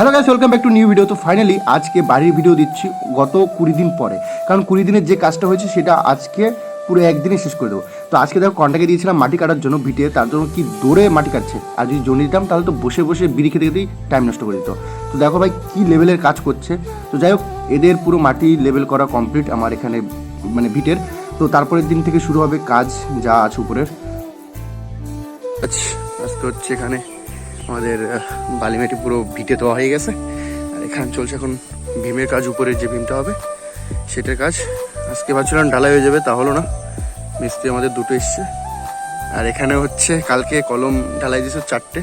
Hello guys welcome back to new video তো finally আজকে বাড়ির ভিডিও দিচ্ছি গত কুড়ি দিন পরে। কারণ কুড়ি দিনের যে কাজটা হয়েছে সেটা আজকে পুরো একদিনে শেষ করে দেবো। তো আজকে দেখো কন্টাকে দিয়েছিলাম মাটি কাটার জন্য ভিটে, তার জন্য কি দৌড়ে মাটি কাটছে। আর যদি জমি দিতাম তাহলে তো বসে বসে বিড়ি খেতে খেতেই টাইম নষ্ট করে দিত। তো দেখো ভাই কী লেভেলের কাজ করছে। তো যাই হোক, এদের পুরো মাটি লেভেল করা কমপ্লিট আমার এখানে মানে ভিটের। তো তারপরের দিন থেকে শুরু হবে কাজ যা আছে উপরের। আচ্ছা আজকে হচ্ছে এখানে আমাদের বালিমাটি পুরো ভিটে দেওয়া হয়ে গেছে। আর এখানে চলছে এখন ভীমের কাজ উপরে যে ভীমটা হবে, সেটার কাজ। আজকে ভাবছিলাম ঢালাই হয়ে যাবে, তা হলো না। মিস্ত্রি আমাদের দুটো এসছে। আর এখানে হচ্ছে, কালকে কলম ঢালাই দিয়েছে চারটে।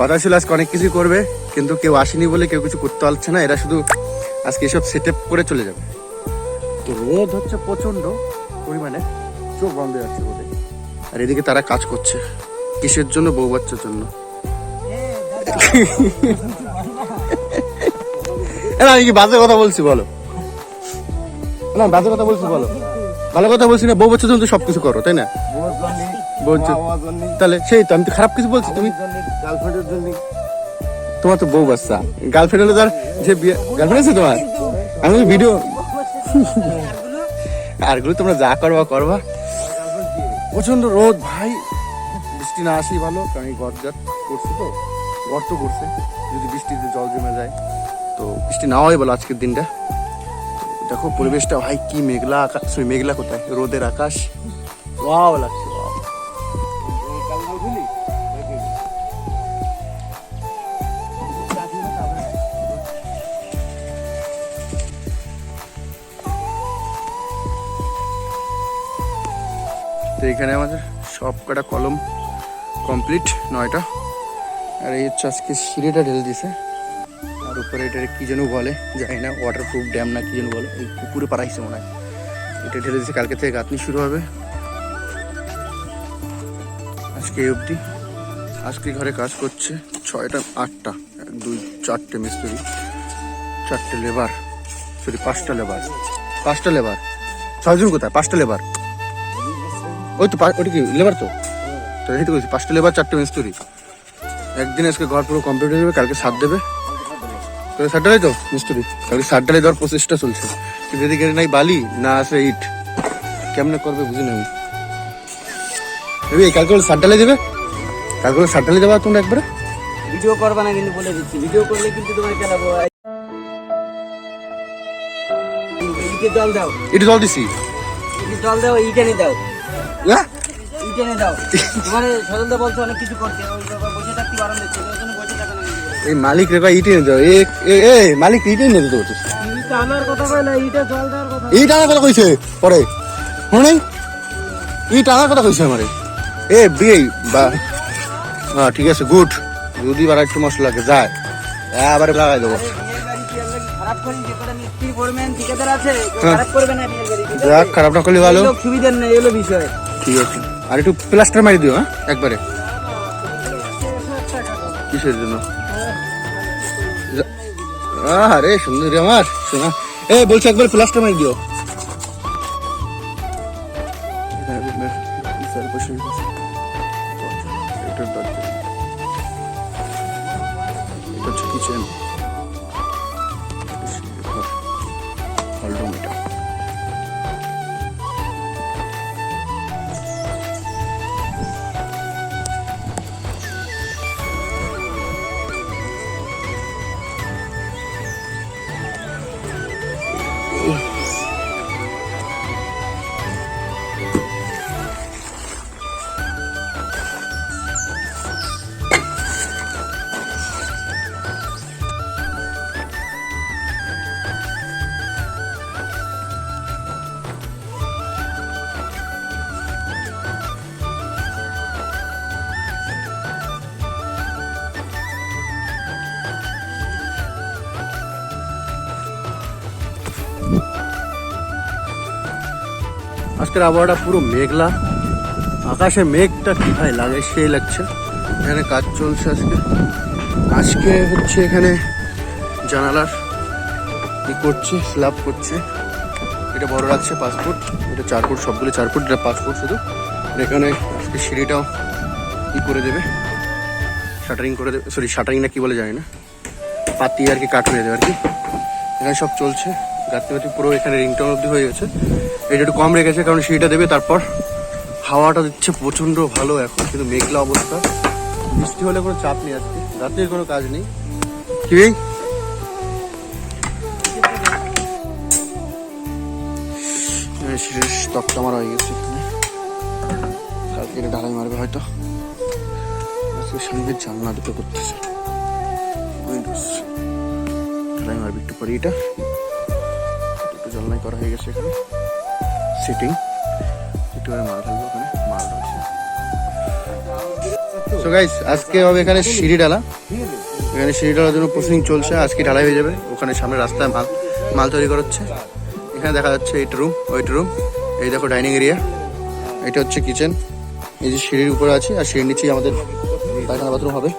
কথা ছিল আজকে অনেক কিছু করবে, কিন্তু কেউ আসেনি বলে কেউ কিছু করতে পারছে না। এরা শুধু আজকে এসব সেট করে চলে যাবে। তো রোদ হচ্ছে প্রচণ্ড পরিমাণে। চোখ বন্ধ যাচ্ছে রোদে। আর এদিকে তারা কাজ করছে, কিসের জন্য, বউ বাচ্চার জন্য। না, আমি কি বাজে কথা বলছি বলো। না বাজে কথা বলছি বলো। ভালো কথা বলছি না বউ বাচ্চার তুমি সবকিছু করো তাই না? তাহলে সেই তো আমি তো খারাপ কিছু বলছি তুমি গার্লফ্রেন্ডের জন্য তোমার তো বউ বাচ্চা। গার্লফ্রেন্ড হলে তার যে গার্লফ্রেন্ড আছে তোমার? আমি ভিডিও আরগুলো তোমরা যা করবা করবা প্রচণ্ড রোদ ভাই। বৃষ্টি না আসি ভালো কারণ এই গর্ত করছি তো। গর্ত করছে। যদি বৃষ্টিতে জল জমে যায় তো বৃষ্টি না হয় বলো আজকের দিনটা। দেখো পরিবেশটা ভাই কি মেঘলা আকাশ sorry, মেঘলা কোথায়? রোদের আকাশ। ওয়াও লাগছে তো এখানে আমাদের সব কটা কলম কমপ্লিট নয়টা। আর এই হচ্ছে আজকে সিঁড়িটা ঢেলে দিছে। আর উপরে এটা কি যেন বলে, জানি না ওয়াটারপ্রুফ ড্যাম না কি যেন বলে, এই পুকুরে পাড়াইছে মনে হয়। এটা ঢেলে দিছে, কালকে থেকে গাঁথনি শুরু হবে। আজকে এই অবধি। আজকে ঘরে কাজ করছে ছয়টা, আটটা, এক, দুই, চারটে মিস্ত্রি, চারটে লেবার সরি পাঁচটা লেবার পাঁচটা লেবার ছয়জন কোথায়? পাঁচটা লেবার ওই তো ওটা কি লেবার তো? তো এই তো বলছি, পাঁচটা লেবার চারটে মিস্ত্রি। একদিন আজকে ঘর পুরো কমপ্লিট হয়ে যাবে কালকে সার দেবে। কালকে সাত ডালাই তো মিস্ত্রি। কালকে সাত ডালাই দেওয়ার প্রচেষ্টা চলছে। কিন্তু এদিকে নাই বালি না আছে ইট। কেমনে করবে বুঝি না আমি। কালকে বলে সাত ডালাই দেবে? কালকে বলে সাত ডালাই দেবা তোমরা একবারে? ভিডিও করবা না কিন্তু বলে দিচ্ছি। ভিডিও করলে কিন্তু তোমার ইটে জল দাও। জল দিছি। ইটে জল দাও ইটেনে দাও। হ্যাঁ? দাও। তোমার সজলদা বলছে অনেক কিছু করতে এই মালিক রে ইটে নিয়ে যাও। এ মালিক ইটে যেতে বলছিস? ইট আনার কথা কইলা ইটে জল দেওয়ার কথা ইট আনার কথা কইছে? পরে। শুনে? ইট আনার কথা কইছে আমারে। এ বিয়ে বা হ্যাঁ ঠিক আছে গুড। যদি বার একটু মশলা লাগে যায় আবার লাগাই দেবো। খারাপ হ্যাঁ। খারাপ না করলে ভালো। সুবিধার নেই এলো বিষয়। ঠিক আছে। আর একটু প্লাস্টার মারি দিও হ্যাঁ একবারে। কিসের জন্য? আরে সুন্দরী আমার, শোনা। এ, বলছি একবার প্লাস্টার মারি দিও। কিচেন। হলরুম এটা। আজকের আবহাওয়াটা পুরো মেঘলা। আকাশে মেঘটা কি ভাই লাগে সেই লাগছে। এখানে কাজ চলছে আজকে। আজকে হচ্ছে এখানে জানালার কি করছে স্ল্যাব করছে। এটা বড় রাখছে পাঁচ ফুট এটা চার ফুট সবগুলো চার ফুট এটা পাঁচ ফুট শুধু এখানে আজকে সিঁড়িটাও ই করে দেবে। শাটারিং করে দেবে। সরি শাটারিং না কি বলে জানি না। পাতি আর কি কাঠ হয়ে যাবে আর কি। এখানে সব চলছে। গাঁথনি পুরো এখানে রিংটন অব্দি হয়ে গেছে। এটা একটু কম রেখেছে, কারণ সিঁড়িটা দেবে, তারপর হাওয়াটা দিচ্ছে প্রচণ্ড ভালো এখন, কিন্তু মেঘলা অবস্থা। বৃষ্টি হলে কোনো চাপ নেই আজকে রাত্রির কোনো কাজ নেই। কি মারা হয়ে গেছে কালকে এটা ঢালাই মারবে হয়তো। সঙ্গে জানলা দুটো করতেছে। ঢালাই মারবে একটু পরে এটা। একটু করা হয়ে গেছে এখানে। সিটিং একটু মাল ঢালবে ওখানে, মাল সো গাইস আজকে হবে এখানে সিঁড়ি ডালা এখানে সিঁড়ি ডালার জন্য প্রসেসিং চলছে, আজকে ঢালাই হয়ে যাবে। ওখানে সামনে রাস্তায় মাল মাল তৈরি করা হচ্ছে। এখানে দেখা যাচ্ছে এইটা রুম ওইটা রুম এই দেখো ডাইনিং এরিয়া এটা হচ্ছে কিচেন এই যে সিঁড়ির উপরে আছে, আর সিঁড়ির নিচেই আমাদের পায়খানা বাথরুম হবে।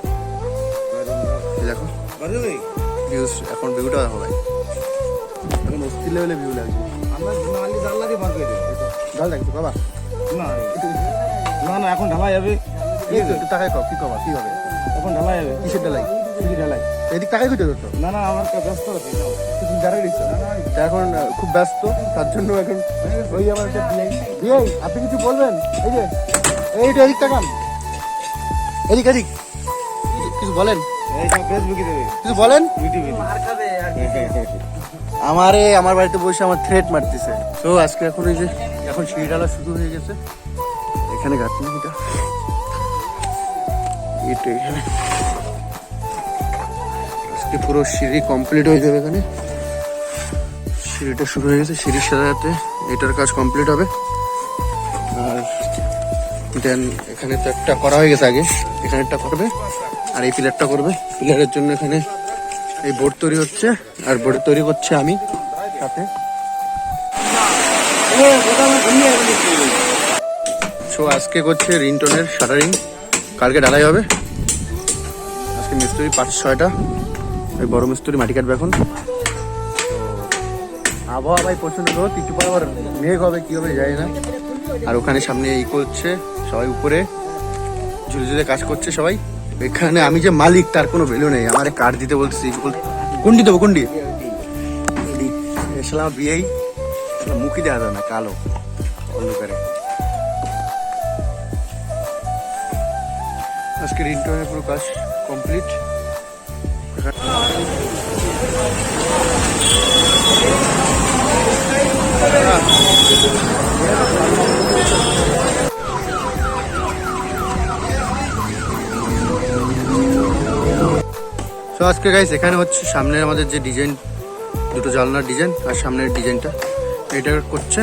দেখো। ভিউজ এখন ভিউটা দেখো ভাই লেভেলে ভিউ লাগছে আমরা নালি জানলা দিয়ে বার করে দেবো লাগছে বাবা। না না না এখন ঢালা যাবে একটু তাকাই কও কি কবা কি হবে? এখন ঢালা যাবে কিসের ডালাই কি ঢালাই? এদিক তাকাই কইতে তো না না আমার কাছে ব্যস্ত আছে। তুমি দিচ্ছ এখন খুব ব্যস্ত তার জন্য এখন ওই আমার একটা আপনি কিছু বলবেন? এই যে এইটা এদিক তাকান এদিক এদিক। কিছু বলেন? এই সব ফেসবুকে দেবে। কিছু বলেন? ইউটিউবে আমারে, আমার বাড়িতে বসে আমার থ্রেট মারতেছে। তো আজকে এখন এই যে, এখন সিঁড়ি ডালা শুরু হয়ে গেছে। এখানে গাঁথনি এটা এটা এখানে। আজকে পুরো সিঁড়ি কমপ্লিট হয়ে যাবে এখানে। সিঁড়িটা শুরু হয়ে গেছে সিঁড়ির সাথে সাথে এটার কাজ কমপ্লিট হবে। আর দেন এখানে তো একটা করা হয়ে গেছে আগে। এখানে একটা করবে, আর এই পিলারটা করবে। পিলারের জন্য এখানে এই বোর্ড তৈরি হচ্ছে, আর বোর্ড তৈরি করছে আমি সাথে। সো আজকে করছে রিংটনের শাটারিং কালকে ঢালাই হবে। আজকে মিস্ত্রি পাঁচ ছয়টা। ওই বড় মিস্ত্রি মাটি কাটবে এখন। আবহাওয়া ভাই প্রচণ্ড রোদ, একটু পর আবার মেঘ হবে, কী হবে জানি না। আর ওখানে সামনে এই করছে সবাই, উপরে ঝুলে ঝুলে কাজ করছে সবাই। এখানে আমি যে মালিক, তার কোনো ভ্যালু নেই। আমার কার্ড দিতে বলছি কোনটি দেবো কোনটি এসলাম বিয়েই মুখি দেওয়া যায় না, কালো, অন্ধকারে। আজকের ইন্টারভিউ পুরো কাজ কমপ্লিট আজকে গাইস এখানে হচ্ছে সামনের আমাদের যে ডিজাইন দুটো জানলার ডিজাইন আর সামনের ডিজাইনটা এটা করছে।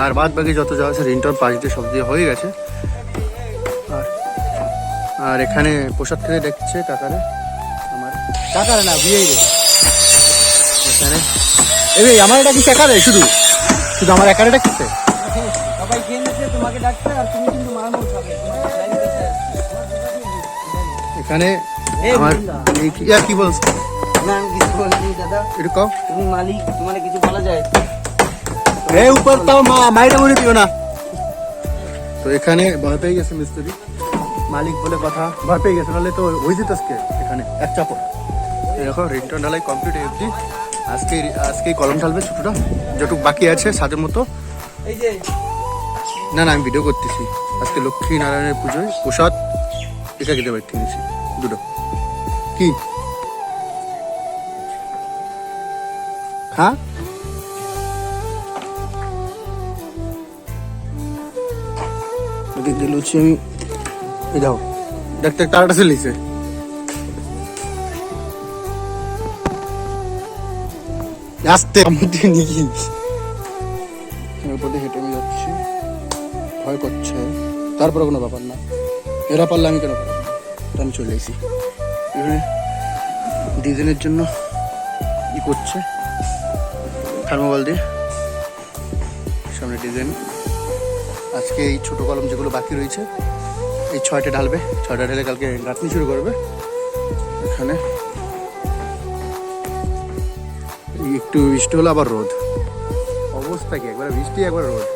আর বাদ বাকি যত যা আছে রিন্টার পাশ দিয়ে সব দিয়ে হয়ে গেছে। আর আর এখানে প্রসাদ খেতে দেখছে কাকারে। আমার কাকারে না বিয়েই রে এখানে। এই আমার এটা কি কাকারে শুধু? শুধু আমার একারে সবাই খেয়ে তোমাকে ডাকছে, আর তুমি কিন্তু মার মোর খাবে। এখানে আমার কি- ইয়া কি বলছ? না আমি কিছু বলিনি দাদা। একটু কও। তুমি মালিক তোমার কিছু বলা যায়? উপর তাও মা মাইটা মনে দিও না। তো এখানে গেছে মিস্ত্রি। মালিক বলে কথা ভয় পেয়ে গেছে নাহলে তো ওই যেত আজকে এখানে এক চাপড়। এই দেখো রিন্টন ঢালাই কমপ্লিট এফডি আজকে আজকে কলম ঢালবে ছোটটা যেটুকু বাকি আছে সাদের মতো। না না আমি ভিডিও করতেছি। আজকে লক্ষ্মী নারায়ণের পুজোয় প্রসাদ একা খেতে পারি নিয়েছি দুটো। কি? হ্যাঁ? লুচি আমি দেখতে দিয়ে হেঁটে আমি যাচ্ছি। ভয় করছে। তারপরে কোনো ব্যাপার না। এরা পারলে আমি কেন পারব আমি চলে এসেছি। এখানে ডিজাইনের জন্য ই করছে। থার্মোবল দিয়ে। সামনে ডিজাইন আজকে এই ছোট কলম যেগুলো বাকি রয়েছে, এই ছয়টা ঢালবে। ছয়টা ঢালে কালকে গাঁথনি শুরু করবে। এখানে একটু বৃষ্টি হলো আবার রোদ। অবস্থা কি? একবার বৃষ্টি, একবার রোদ।